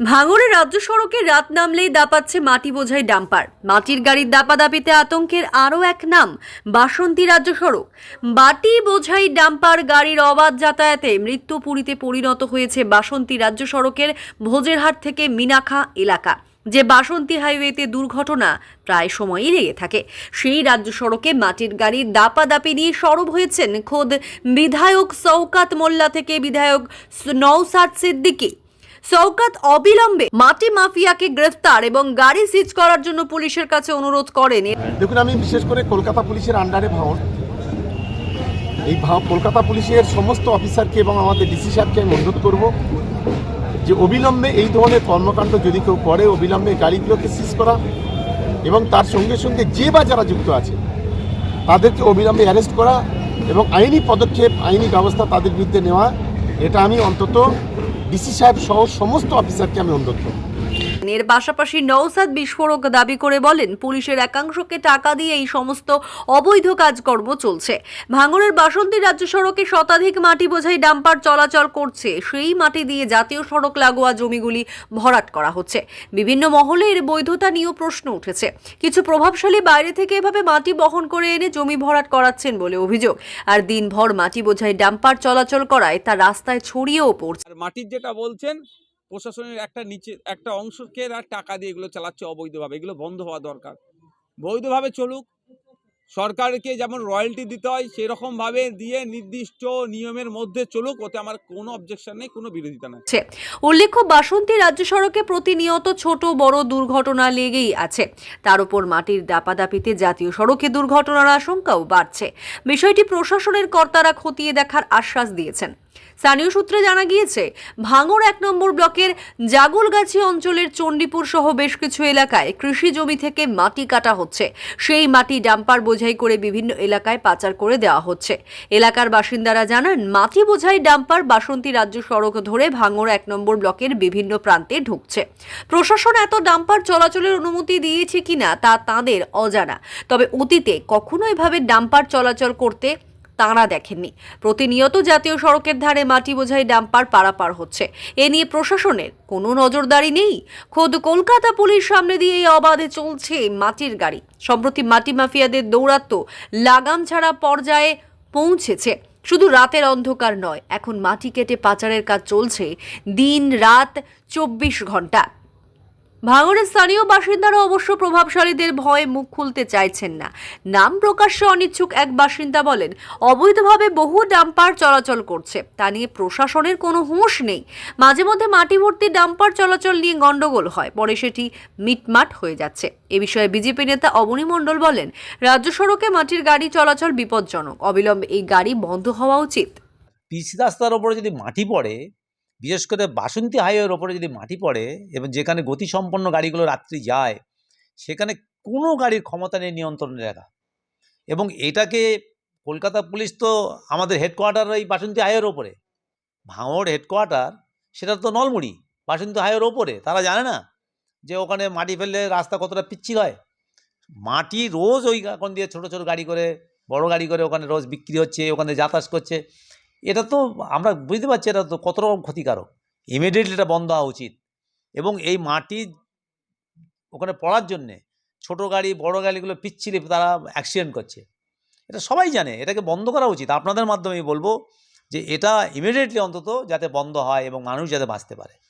ভাঙড়ে রাজ্য সড়কে রাত নামলেই দাপাচ্ছে মাটি বোঝাই ডাম্পার। মাটির গাড়ির দাপাদাপিতে আতঙ্কের আরও এক নাম, বাসন্তী রাজ্য সড়ক। বাটি বোঝাই ডাম্পার গাড়ির অবাধ যাতায়াতে মৃত্যুপুরীতে পরিণত হয়েছে বাসন্তী রাজ্য সড়কের ভোজেরহাট থেকে মিনাখা এলাকা। যে বাসন্তী হাইওয়েতে দুর্ঘটনা প্রায় সময়ই লেগে থাকে। সেই রাজ্য সড়কে মাটির গাড়ির দাপাদাপি নিয়ে সরব হয়েছেন খোদ বিধায়ক সৌকাত মোল্লা থেকে বিধায়ক নৌসাদ সিদ্দিকী। সৌকাত অবিলম্বে মাটি মাফিয়াকে গ্রেফতার এবং গাড়ি সিজ করার জন্য পুলিশের কাছে অনুরোধ করেন। দেখুন, আমি বিশেষ করে কলকাতা পুলিশের আন্ডারে ভাঙন এই কলকাতা পুলিশের সমস্ত অফিসারকে এবং আমাদের ডিসি সাহেবকে আমি অনুরোধ করব যে অবিলম্বে এই ধরনের কর্মকাণ্ড যদি কেউ করে, অবিলম্বে গাড়িগুলোকে সিজ করা এবং তার সঙ্গে সঙ্গে যে বা যারা যুক্ত আছে, তাদেরকে অবিলম্বে অ্যারেস্ট করা এবং আইনি পদক্ষেপ, আইনি ব্যবস্থা তাদের বিরুদ্ধে নেওয়া, এটা আমি অন্তত ডিসি সাহেব সহ সমস্ত অফিসারকে আমি অনুরোধ করব। এর পাশাপাশি নৌসাদ বিস্ফোরক দাবি করে বলেন, পুলিশের একাংশকে টাকা দিয়ে এই সমস্ত অবৈধ কাজকর্ম চলছে। ভাঙড়ের বাসন্তী রাজ্য সড়কে শতাধিক মাটি বোঝাই ডাম্পার চলাচল করছে। সেই মাটি দিয়ে জাতীয় সড়ক লাগোয়া জমিগুলি ভরাট করা হচ্ছে। বিভিন্ন মহলে এর বৈধতা নিয়েও প্রশ্ন উঠেছে। কিছু প্রভাবশালী বাইরে থেকে এভাবে মাটি বহন করে এনে জমি ভরাট করাচ্ছেন বলে অভিযোগ। আর দিনভর মাটি বোঝাই ডাম্পার চলাচল করায় তা রাস্তায় ছড়িয়েও পড়ছে। মাটির যেটা বলছেন প্রশাসনের একটা নিচে, একটা অংশকে আর টাকা দিয়ে এগুলো চালাচ্ছে অবৈধভাবে। এগুলো বন্ধ হওয়া দরকার। বৈধভাবে চলুক। সরকারকে যেমন রয়্যালটি দিতে হয়, সেরকমভাবে দিয়ে নির্দিষ্ট নিয়মের মধ্যে চলুক, ওতে আমার কোনো অবজেকশন নেই, কোনো বিরোধিতা নেই। উল্লেখ্য, বাসন্তী রাজ্য সড়কে প্রতিনিয়ত ছোট, বড় দুর্ঘটনা লেগেই আছে। তার উপর মাটির দাপাদাপিতে জাতীয় সড়কে দুর্ঘটনার আশঙ্কাও বাড়ছে। বিষয়টি প্রশাসনের কর্তারা খতিয়ে দেখার আশ্বাস দিয়েছেন। স্থানীয় সূত্রে জানা গিয়েছে, ভাঙর এক নম্বর ব্লকের জাগলগাছি অঞ্চলের চণ্ডীপুর সহ বেশ কিছু এলাকায় কৃষি জমি থেকে মাটি কাটা হচ্ছে। সেই মাটি ডাম্পার বোঝাই করে বিভিন্ন এলাকায় পাচার করে দেওয়া হচ্ছে। এলাকার বাসিন্দারা জানান, মাটি বোঝাই ডাম্পার বাসন্তী রাজ্য সড়ক ধরে ভাঙর এক নম্বর ব্লকের বিভিন্ন প্রান্তে ঢুকছে। প্রশাসন এত ডাম্পার চলাচলের অনুমতি দিয়েছে কিনা তা তাদের অজানা। তবে অতীতে কখনো এভাবে ডাম্পার চলাচল করতে তাঁরা দেখেননি। প্রতিনিয়ত জাতীয় সড়কের ধারে মাটি বোঝাই ডাম্পার পারাপার হচ্ছে। এ নিয়ে প্রশাসনের কোনো নজরদারি নেই। খোদ কলকাতা পুলিশ সামনে দিয়ে এই অবাধে চলছে মাটির গাড়ি। সম্প্রতি মাটি মাফিয়াদের দৌরাত্ম লাগাম ছাড়া পর্যায়ে পৌঁছেছে। শুধু রাতের অন্ধকার নয়, এখন মাটি কেটে পাচারের কাজ চলছে দিন রাত চব্বিশ ঘণ্টা। ভাঙড়ের স্থানীয় বাসিন্দারা অবশ্য প্রভাবশালীদের ভয়ে মুখ খুলতে চাইছেন না। নাম প্রকাশ্যে অনিচ্ছুক এক বাসিন্দা বলেন, অবৈধভাবে বহু ডাম্পার চলাচল করছে, তা নিয়ে প্রশাসনের কোনো হুঁশ নেই। মাঝে মধ্যে মাটি ভর্তি ডাম্পার চলাচল নিয়ে গন্ডগোল হয়, পরে সেটি মিটমাট হয়ে যাচ্ছে। এ বিষয়ে বিজেপি নেতা অবনী মণ্ডল বলেন, রাজ্য সড়কে মাটির গাড়ি চলাচল বিপজ্জনক, অবিলম্বে এই গাড়ি বন্ধ হওয়া উচিত। পিচ রাস্তার ওপরে যদি মাটি পড়ে বিশেষ করে বাসন্তী হাইওয়ের ওপরে যদি মাটি পড়ে এবং যেখানে গতিসম্পন্ন গাড়িগুলো রাত্রি যায়, সেখানে কোনো গাড়ির ক্ষমতা নেই নিয়ন্ত্রণে রাখা। এবং এটাকে কলকাতা পুলিশ তো আমাদের হেডকোয়ার্টার এই বাসন্তী হাইওয়ের ওপরে। ভাঙড় হেডকোয়ার্টার সেটা তো নলমুড়ি, বাসন্তী হাইওয়ের ওপরে। তারা জানে না যে ওখানে মাটি ফেললে রাস্তা কতটা পিচ্ছিল হয়। মাটি রোজ ওই এখন দিয়ে ছোট ছোট গাড়ি করে, বড় গাড়ি করে ওখানে রোজ বিক্রি হচ্ছে, ওখানে যাতায়াত করছে। এটা তো আমরা বুঝতে পারছি এটা তো কত রকম ক্ষতিকারক। ইমিডিয়েটলি এটা বন্ধ হওয়া উচিত। এবং এই মাটি ওখানে পড়ার জন্যে ছোটো গাড়ি, বড়ো গাড়িগুলো পিচ্ছিলে তারা অ্যাক্সিডেন্ট করছে। এটা সবাই জানে, এটাকে বন্ধ করা উচিত। আপনাদের মাধ্যমে বলব যে এটা ইমিডিয়েটলি অন্তত যাতে বন্ধ হয় এবং মানুষ যাতে বাঁচতে পারে।